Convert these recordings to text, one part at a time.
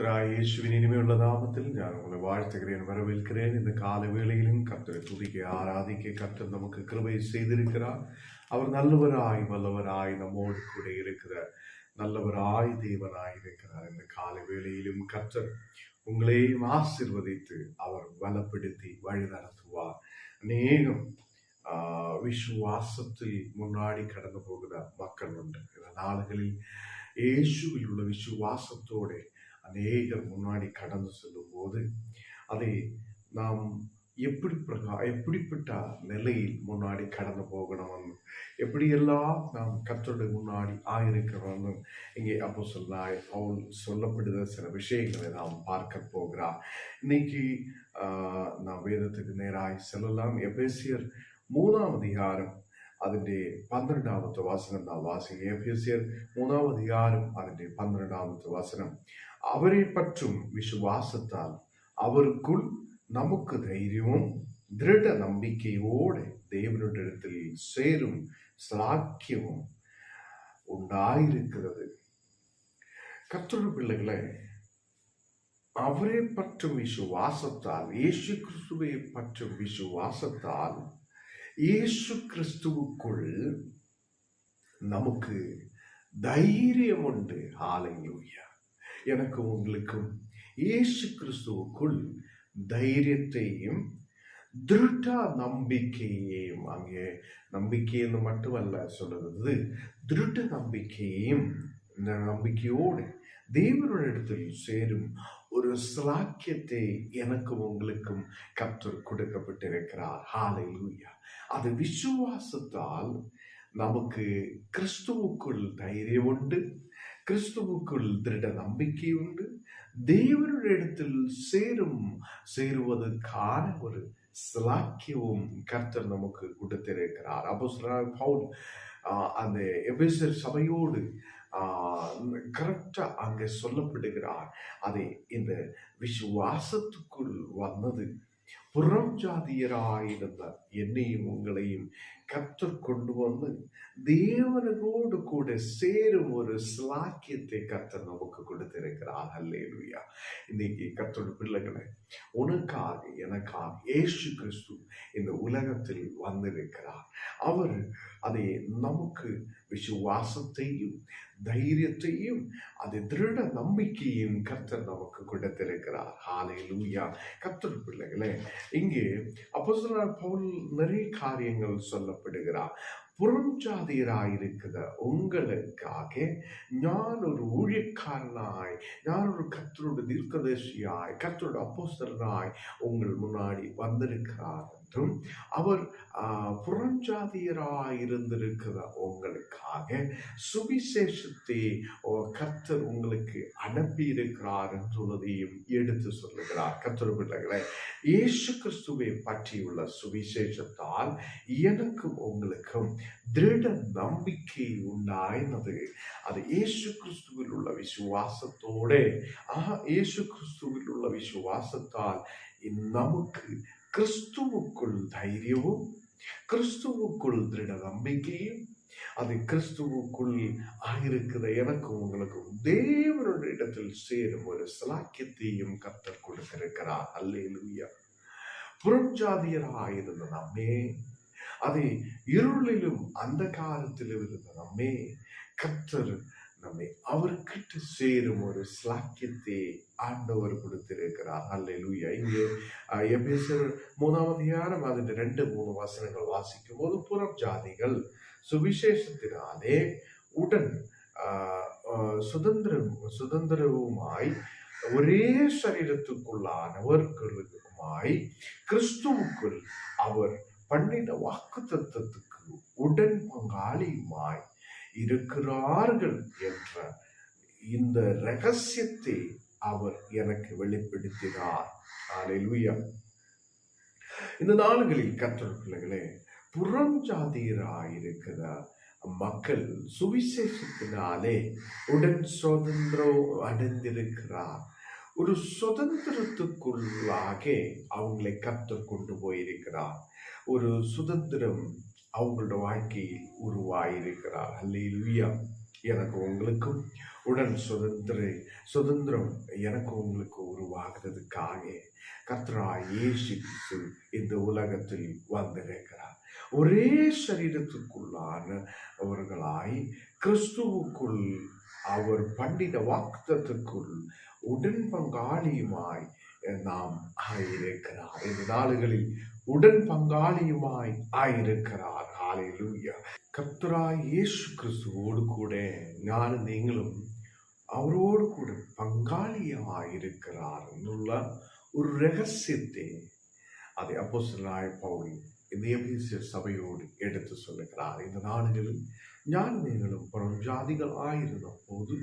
இயேசுவின் இனிமையுள்ள நாமத்தில் நான் உங்களை வாழ்த்துகிறேன் வரவேற்கிறேன். இந்த கால வேளையிலும் கர்த்தரை துதிக்க ஆராதிக்க கர்த்தர் நமக்கு கிருபை செய்திருக்கிறார். அவர் நல்லவராய் வல்லவராய் நம்மோடு கூட இருக்கிறார். நல்லவராய் தேவனாய் இருக்கிறார். இந்த கால வேளையிலும் கர்த்தர் உங்களையும் ஆசிர்வதித்து அவர் பலப்படுத்தி வழி நடத்துவார். அநேகம் விசுவாசத்தில் முன்னாடி கடந்து போகிற மக்கள் உண்டு. இந்த நாடுகளில் இயேசுவில் உள்ள விசுவாசத்தோடு அநேகர் முன்னாடி கடந்து செல்லும்போது அதை நாம் எப்படி பிரகா எப்படிப்பட்ட நிலையில் முன்னாடி கடந்து போகணும்? எப்படியெல்லாம் நாம் கத்தோட முன்னாடி ஆயிருக்கிறோம் இங்கே அப்போ சொல்லாய் அவள் சொல்லப்படுகிற சில விஷயங்களை நாம் பார்க்க போகிறார். இன்னைக்கு நாம் வேதத்துக்கு நேராய் செல்லலாம். எபேசியர் மூணாம் அதிகாரம் അതിൻ്റെ പന്ത്രണ്ടാമത്തെ വസനം നാം വാസിക്കുക എഫേസ്യർ മൂന്നാം അധികാരം അതിൻ്റെ പന്ത്രണ്ടാമത്തെ വസനം അവരെ പറ്റും വിശ്വാസത്താൽ അവർക്കുൾ നമുക്ക് ധൈര്യവും ദൃഢ നമ്പിക്കയോടെ ദൈവനുടെ അടുത്തിൽ சேரும் ஸ்லாக்கியமும் உண்டாயிருக்கிறது கர்த்தருடைய பிள்ளைகளே அவரை பற்றும் விசுவாசத்தால் இயேசு கிறிஸ்துவை பற்றும் விசுவாசத்தால் இயேசு கிறிஸ்துவுக்குள் நமக்கு தைரியம் உண்டு ஹalleluya எனக்கும் உங்களுக்கும் இயேசு கிறிஸ்துவுக்குள் தைரியத்தையும் திருட நம்பிக்கையையும் அங்கே நம்பிக்கை என்று மட்டுமல்ல சொல்லுறது திருட நம்பிக்கையையும் இந்த நம்பிக்கையோடு தேவனுடைய சேரும் ஒரு ஸ்லாக்கியத்தை எனக்கும் உங்களுக்கும் கத்தர் கொடுக்கப்பட்டிருக்கிறார். ஹாலை லூயா அது விசுவாசத்தால் நமக்கு கிறிஸ்துவுக்குள் தைரியம் உண்டு கிறிஸ்துவுக்குள் திருட நம்பிக்கை உண்டு தேவனுடைய சேரும் சேருவதற்கான ஒரு ஸ்லாக்கியவும் கர்த்தர் நமக்கு கொடுத்திருக்கிறார். அப்போ பவுல் அந்த எபேசர் சபையோடு கரெக்டாக அங்கே சொல்லப்படுகிறார். அதை இந்த விசுவாசத்துக்குள் வந்தது. புறம் ஜாதியராயிருந்த என்னையும் உங்களையும் கத்தர் கொண்டு வந்து தேவனோடு கூட சேரும் ஒரு ஸ்லாக்கியத்தை கத்தர் நமக்கு கொடுத்திருக்கிறார். அல்லேலுயா இன்னைக்கு கத்தோட பிள்ளைகளை உனக்காக எனக்காக ஏசு கிறிஸ்து இந்த உலகத்தில் வந்திருக்கிறார். அவர் அதை நமக்கு விசுவாசத்தையும் தைரியத்தையும் அது திருட நம்பிக்கையும் கர்த்தர் நமக்கு கொடுத்திருக்கிறார். ஹாலே லூயா கர்த்தர் பிள்ளைகளே இங்கே அப்போஸ்தலனான பவுல் நிறைய காரியங்கள் சொல்லப்படுகிறார் புறஞ்சாதியராயிருக்கிற உங்களுக்காக நான் ஒரு ஊழியக்காரனாய் நான் ஒரு கத்தரோட தீர்க்கதர்சியாய் கத்தரோட அப்போஸ்தலனாய் உங்கள் முன்னாடி வந்திருக்கிறார் என்றும் அவர் புறஞ்சாதியராயிருந்திருக்கிற உங்களுக்காக சுவிசேஷத்தை கத்தர் உங்களுக்கு அனுப்பி இருக்கிறார் என்றுள்ளதையும் எடுத்து சொல்லுகிறார். கத்தர் பிள்ளைகளை இயேசு கிறிஸ்துவை பற்றியுள்ள சுவிசேஷத்தால் எனக்கும் உங்களுக்கும் திருட நம்பிக்கை உண்டாயினது அது இயேசு கிறிஸ்துவில் உள்ள விசுவாசத்தோட ஆஹா இயேசு கிறிஸ்துவில் உள்ள விசுவாசத்தால் நமக்கு கிறிஸ்துவுக்குள் தைரியமும் கிறிஸ்துவுக்குள் திருட நம்பிக்கையும் அது கிறிஸ்துவுக்குள் ஆயிருக்கிற எனக்கும் உங்களுக்கும் தேவனுடைய இடத்தில் சேரும் ஒரு சலாக்கியத்தையும் கர்த்தர் கொடுத்திருக்கிறார் அல்லேலூயா புறஞ்சாதியராயிருந்த நம்மே அதை இருளிலும் அந்த காலத்திலும் இருந்த நம்மே கத்தர் நம்மை அவர்கிட்ட சேரும் ஒரு ஸ்லாக்கியத்தை ஆண்டவர் கொடுத்திருக்கிறார். அல்லூயா இங்கே எபேசர் மூணாவது அதிகாரம் அதில் ரெண்டு மூணு வசனங்கள் வாசிக்கும் போது புறம் ஜாதிகள் சுவிசேஷத்தினாலே உடன் ஆஹ், சுதந்திரம் சுதந்திரவுமாய் ஒரே சரீரத்துக்குள்ளானவர்களுக்குமாய் கிறிஸ்துவுக்குள் அவர் பண்ணின வாக்குத்தத்தத்துக்கு உடன் பங்காளியுமாய் இருக்கிறார்கள் என்ற இந்த ரகசியத்தை அவர் எனக்கு வெளிப்படுத்தினார். அல்லேலூயா இந்த நாடுகளில் கற்றல் பிள்ளைகளே புறஞ்சாதியராயிருக்கிற மக்கள் சுவிசேஷத்தினாலே உடன் சுதந்திரம் அடைந்திருக்கிறார். ஒரு சுதந்திரத்துக்குள்ளாக அவங்களை கத்தர் கொண்டு போயிருக்கிறார். ஒரு சுதந்திரம் அவங்களோட வாழ்க்கையில் உருவாயிருக்கிறார். அல்லேலூயா எனக்கு உங்களுக்கும் உடன் சுதந்திர சுதந்திரம் எனக்கு உங்களுக்கு உருவாகிறதுக்காக கத்ரா இயேசு கிறிஸ்து இந்த உலகத்தில் வந்திருக்கிறார். ஒரே சரீரத்துக்குள்ளான அவர்களாய் கிறிஸ்துவுக்குள் அவர் பண்ணின வாக்குத்தத்துக்குள் உடன் பங்காளியுமாய் நாம் ஆயிருக்கிறார். இந்த நாடுகளில் உடன் பங்காளியுமாய் ஆயிருக்கிறார். ஆலையிலூயா கப்தராய் இயேசு கிறிஸ்துவோடு கூட நானும் நீங்களும் அவரோடு கூட பங்காளியாயிருக்கிறார் എന്നുള്ള ഒരു രഹസ്യത്തെ அதை அப்போசனாய் பவுல் இந்த எபிசிய சபையோடு எடுத்து சொல்லுகிறார் இந்த நாடுகளில் ஞான் நீங்களும் புறம் ஜாதிகள் ஆயிருந்த போது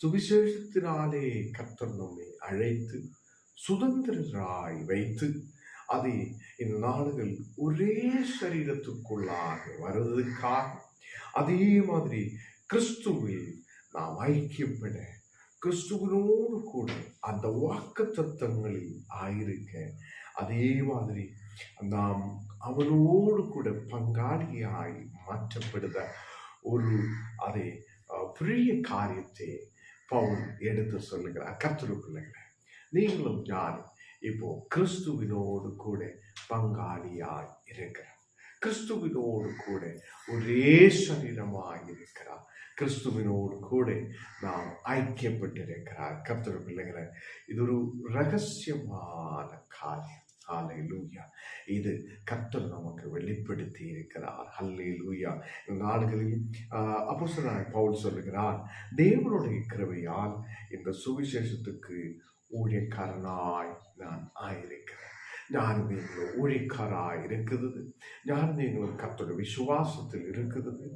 சுவிசேஷத்தினாலே கர்த்தர் நம்மை அழைத்து சுதந்திரராய் வைத்து அதை இந்த நாடுகள் ஒரே சரீரத்துக்குள்ளாக வருவதற்காக அதே மாதிரி கிறிஸ்துவில் நாம் ஐக்கியப்பட கிறிஸ்துவனோடு கூட அந்த வாக்கு தத்துவங்களில் ஆயிருக்க அதே மாதிரி நாம் அவனோடு கூட பங்காளியாய் மாற்றப்படுத ஒரு அதை பெரிய காரியத்தை பவுல் எடுத்து சொல்லுகிறார் கர்த்தருக்குள்ளைகளை நீங்களும் யாரும் இப்போ கிறிஸ்துவினோடு கூட பங்காளியாய் இருக்கிறார். கிறிஸ்துவினோடு கூட ஒரே சரீரமாக இருக்கிறார். கிறிஸ்துவினோடு கூட நாம் ஐக்கியப்பட்டிருக்கிறார். கர்த்தர் இது ஒரு ரகசியமான காரியம். ஹalleluya இது கர்த்தர் நமக்கு வெளிப்படுத்தி இருக்கிறார். ஹல்லேலூயா. இந்த நாடுகளில் அப்போசனாய் பவுல் சொல்லுகிறார் தேவனுடைய கிருவையால் இந்த சுவிசேஷத்துக்கு ஊழியக்காரனாய் நான் ஆயிருக்கிறேன். ஞானநீங்களும் ஊழிக்காராக இருக்கிறது ஞானநீங்களும் கத்தோட விசுவாசத்தில் இருக்கிறது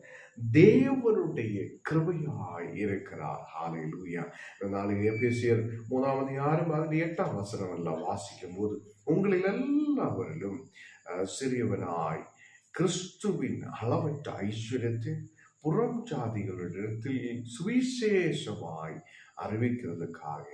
தேவனுடைய கிருபையாய் இருக்கிறார். ஹாலை லூயா நாலு எபேசியர் மூணாவது யாரும் அதில் எட்டாம் வசனம் எல்லாம் வாசிக்கும் போது உங்களில் எல்லாவரிலும் சிறியவனாய் கிறிஸ்துவின் அளவற்ற ஐஸ்வர்யத்தை புறம் ஜாதிகளிடத்தில் சுவிசேஷமாய் அறிவிக்கிறதுக்காக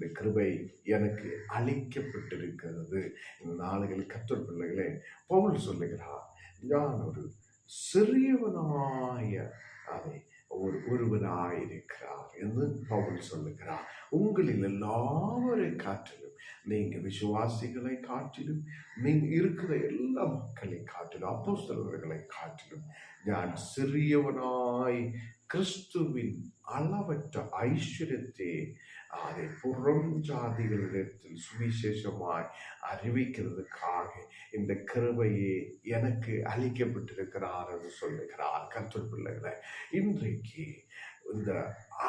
இந்த கிருபை எனக்கு அளிக்கப்பட்டிருக்கிறது. இந்த நாளுகளில் கத்தர் பிள்ளைகளே பவுல் சொல்லுகிறார் நான் ஒரு சிறியவனாய அதை ஒரு ஒருவனாயிருக்கிறார் என்று பவுல் சொல்லுகிறார். உங்களில் எல்லாவரை காற்றிலும் நீங்க விசுவாசிகளை காட்டிலும் நீங்க இருக்கிற எல்லா மக்களை காட்டிலும் அப்போஸ்தலர்களை காட்டிலும் நான் சிறியவனாய் கிறிஸ்துவின் அளவற்ற ஐஸ்வர்யத்தை அதை புறம் ஜாதிகளிடத்தில் சுவிசேஷமாய் அறிவிக்கிறதுக்காக இந்த கிருபையே எனக்கு அளிக்கப்பட்டிருக்கிறார் என்று சொல்லுகிறார் கர்த்தர் பிள்ளைகளை. இன்றைக்கு இந்த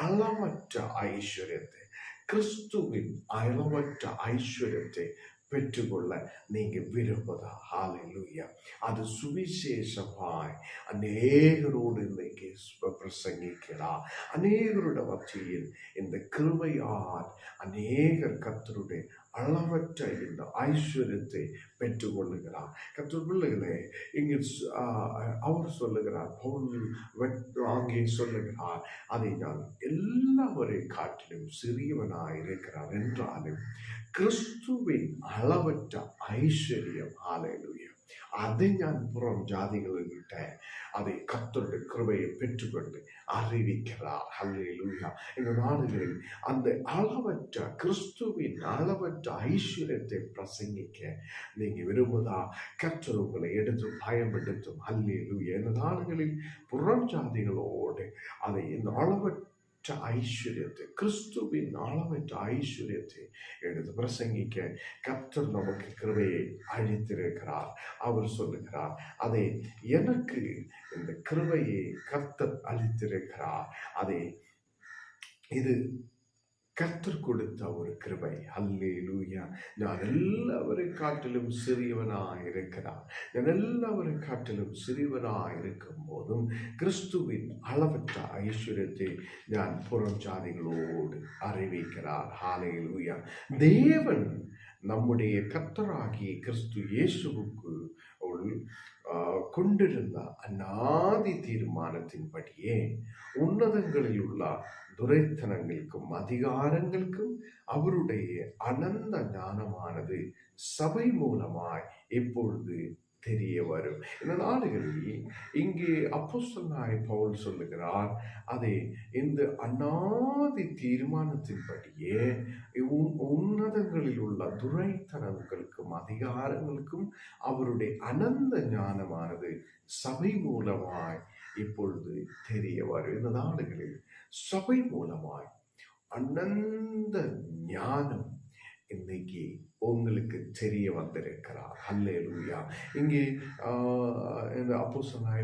அளவற்ற ஐஸ்வர்யத்தை கிறிஸ்துவின் அளவற்ற ஐஸ்வர்யத்தை பெற்றுக்கொள்ள நீங்கள் விரும்புதா? ஹalleluya. அது சுவிசேஷமாய் அநேகரோடு இன்னைக்கு ஸ்ப- பிரசங்கிக்கிறார் அநேகருடைய மத்தியில் இந்த கிருமையால் அநேகர் கத்தருடைய அளவற்ற இந்த ஐஸ்வர்யத்தை பெற்றுக்கொள்ளுகிறார். கற்று பிள்ளைகளே இங்கு அவர் சொல்லுகிறார் பவுல் அங்கே சொல்லுகிறார் அதை நான் எல்லாவரை காட்டிலும் சிறியவனாக இருக்கிறார் என்றாலும் கிறிஸ்துவின் அளவற்ற ஐஸ்வர்யம் ஆலையிலுயம் அதை ഞാൻ புறம் ஜாதிகள்கிட்ட அதை கத்தோட கிருபையை பெற்றுக்கொண்டு அறிவிக்கிறார். ஹல்லேலூயா. இந்த நாடுகளில் அந்த அளவற்ற கிறிஸ்துவின் அளவற்ற ஐஸ்வர்யத்தை பிரசங்கிக்க நீங்கள் விரும்புவதா கர்த்தர் உங்களை எடுத்து பயன்படுத்தும். ஹல்லேலூயா. இந்த நாடுகளில் புறம் ஜாதிகளோடு அதை இந்த அளவற்ற ஐஸ்வர்யத்தை கிறிஸ்துவின் அளவற்ற ஐஸ்வர்யத்தை எடுத்து பிரசங்கிக்க கர்த்தர் நமக்கு கிருபையை அழித்திருக்கிறார் அவர் சொல்லுகிறார் அதை எனக்கு இந்த கிருபையை கர்த்தர் அளித்திருக்கிறார். அதை இது கர்த்தர் கொடுத்த ஒரு கிருபை. அல்லே லூயா நான் எல்லாவரை காட்டிலும் சிறியவனாக இருக்கிறான் நான் எல்லாவரை காட்டிலும் சிறியவனாக இருக்கும் போதும் கிறிஸ்துவின் அளவற்ற ஐஸ்வர்யத்தை நான் புறம் ஜாதிகளோடு அறிவிக்கிறார். லூயா தேவன் நம்முடைய கர்த்தராகிய கிறிஸ்து இயேசுவுக்கு கொண்டிருந்த அநாதி தீர்மானத்தின்படியே உன்னதங்களில் உள்ள துரைத்தனங்களுக்கும் அதிகாரங்களுக்கும் அவருடைய அனந்த ஞானமானது சபை மூலமாய் இப்பொழுது தெரிய வரும். இந்த நாடுகளில் இங்கே அப்போஸ்தலனாய் பவுல் சொல்லுகிறார் அதை இந்த அநாதி தீர்மானத்தின்படியே உன்னதங்களில் உள்ள துரைத்தனங்களுக்கும் அதிகாரங்களுக்கும் அவருடைய அனந்த ஞானமானது சபை மூலமாய் இப்பொழுது தெரிய வரும். இந்த நாடுகளில் சபை மூலமாய் அனந்த ஞானம் இன்னைக்கு உங்களுக்கு தெரிய வந்திருக்கிறார். அல்லேலூயா இங்கே இந்த அப்போ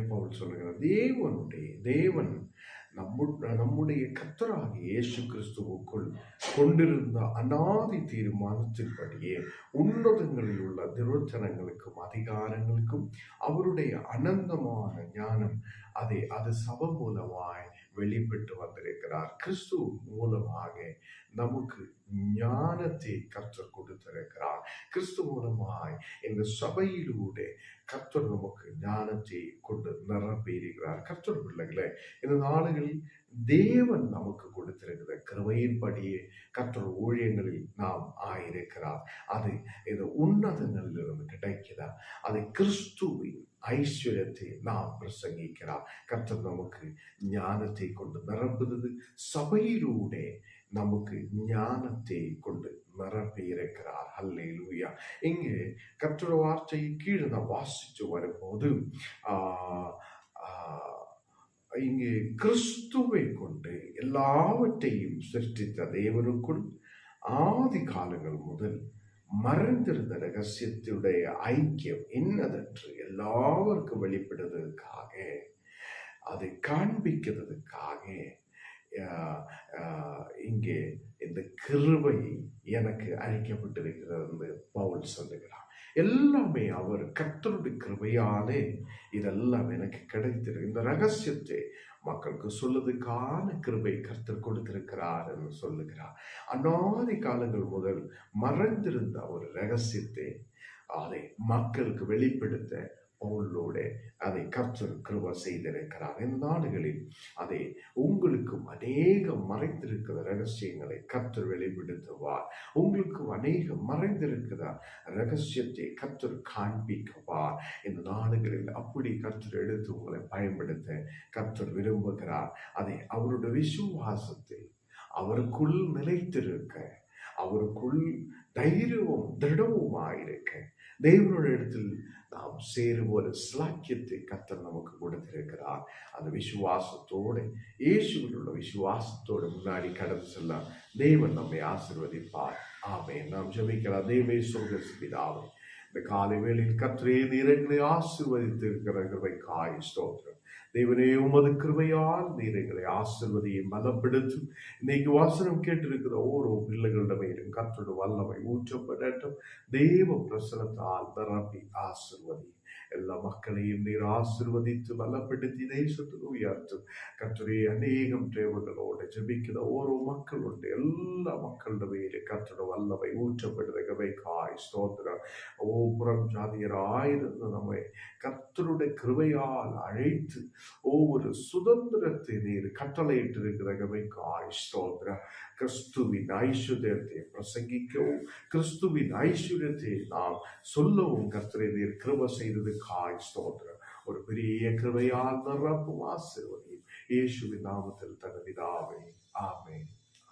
பவுல் சொல்லுகிறார் தேவனுடைய தேவன் நம்மு நம்முடைய கத்தராகிய இயேசு கிறிஸ்துவுக்குள் கொண்டிருந்த அநாதி தீர்மானத்தின்படியே உன்னதங்களில் உள்ள திருச்சனங்களுக்கும் அதிகாரங்களுக்கும் அவருடைய அனந்தமான ஞானம் அதை அது சப மூலமாய் வெளிப்பட்டு வந்திருக்கிறார். கிறிஸ்து மூலமாக நமக்கு ஞானத்தை கற்றுக் கொடுத்திருக்கிறார். கிறிஸ்து மூலமாய் இந்த சபையிலூட கர்த்தர் நமக்கு ஞானத்தை கொண்டு நிரப்பியிருக்கிறார். கர்த்தர் பிள்ளைகளை இந்த நாடுகளில் தேவன் நமக்கு கொடுத்திருக்கிற கிருமையின்படியே கர்த்தர் ஊழியங்களில் நாம் ஆயிருக்கிறார். அது இது உன்னதங்களிலிருந்து கிடைக்கிறா அது கிறிஸ்துவின் ஐஸ்வர்யத்தை நாம் பிரசங்கிக்கிறார் கர்த்தர் நமக்கு ஞானத்தை கொண்டு நிரப்புகிறது சபையிலூടെ நமக்கு ஞானத்தை கொண்டு நிரப்பி இருக்கிறார் ஹல்லேலூயா இங்கே கர்த்தர் வார்த்தையை கீழே நான் வாசிச்சு வரும்போது ஆஹ், ஆஹ், இங்கே கிறிஸ்துவை கொண்டு எல்லாவற்றையும் சிருஷ்டித்த தேவனுக்குள் ஆதி காலங்கள் முதல் மறைந்திருந்த ரகசியத்துடைய ஐக்கியம் என்னதென்று எல்லாருக்கும் வெளிப்படுவதற்காக அதை காண்பிக்கிறதுக்காக ஆஹ், இங்கே இந்த கிருபை எனக்கு அழிக்கப்பட்டிருக்கிறது பவுல் சொல்லுகிறார். எல்லாமே அவர் கத்தருடைய கிருபையாலே இதெல்லாம் எனக்கு கிடைத்திருக்கு இந்த ரகசியத்தை மக்களுக்கு சொல்லுவதற்கான கிருபை கர்த்தர் கொடுத்திருக்கிறார் என்று சொல்லுகிறார். அநாதி காலங்கள் முதல் மறைந்திருந்த ஒரு ரகசியத்தை அதை மக்களுக்கு வெளிப்படுத்த அவங்களோட அதை கர்த்தர் கிருப செய்திருக்கிறார். இந்த நாடுகளில் அதை உங்களுக்கும் அநேக மறைந்திருக்கிற ரகசியங்களை கர்த்தர் வெளிப்படுத்துவார். உங்களுக்கும் அநேக மறைந்திருக்கிற ரகசியத்தை கர்த்தர் காண்பிக்குவார். இந்த நாடுகளில் அப்படி கர்த்தர் எடுத்து உங்களை பயன்படுத்த கர்த்தர் விரும்புகிறார். அதை அவருடைய விசுவாசத்தை அவருக்குள் நிலைத்திருக்க அவருக்குள் தைரியமும் திருடமுமாயிருக்க தேவனுடைய இடத்தில் நாம் சேரும் ஒரு ஸ்லாக்கியத்தை கர்த்தர் நமக்கு கொடுத்திருக்கிறார். அந்த விசுவாசத்தோடு இயேசுவில் விசுவாசத்தோடு முன்னாடி கடந்து செல்ல தேவன் நம்மை ஆசிர்வதிப்பார். ஆமே நாம் ஜெபிக்கலாம். தேவே சொல்கிற பிதாவே. இந்த காலை வேளையில் கத்திரே நீரங்களை ஆசிர்வதித்து இருக்கிற கிருபைக்காய் ஸ்தோத்திரம். தேவனே உமது கிருபையால் நீர் எங்களை ஆசிர்வதியும் பலப்படுத்தும் இன்னைக்கு வாசனம் கேட்டிருக்கிற ஓரோ பிள்ளைகளிடமையிலும் கத்தோட வல்லமை ஊற்றப்படட்டும். தெய்வ பிரசனத்தால் நிரப்பி ஆசிர்வதி. எல்லா மக்களையும் நீர் ஆசிர்வதித்து பலப்படுத்தி தேசத்துக்கு உயர்த்தும். கத்துடைய அநேகம் தேவர்களோடு ஜெபிக்கிற ஓரோ மக்களுண்டு எல்லா மக்களோட மேலே கத்தோட வல்லவை ஊற்றப்படுதகவை காய் ஸ்தோத்திரம். ஓ புறம் ஜாதியராயிருந்த நம்மை கர்த்தருடைய கிருவையால் அழைத்து ஒவ்வொரு சுதந்திரத்தை நீர் கட்டளையிட்டிருக்கிற காய் ஸ்தோத்திரம். கிறிஸ்துவின் ஐஸ்வர்யத்தை பிரசங்கிக்கவும் கிறிஸ்துவின் ஐஸ்வர்யத்தை நாம் சொல்லவும் கர்த்தரை நீர் கிருப செய்தது காய் ஸ்தோத்திரம். ஒரு பெரிய கிருபையால் நிரப்பும் ஆசிர்வதியும் இயேசுவின் நாமத்தில் தனது ஆமே ஆமென்.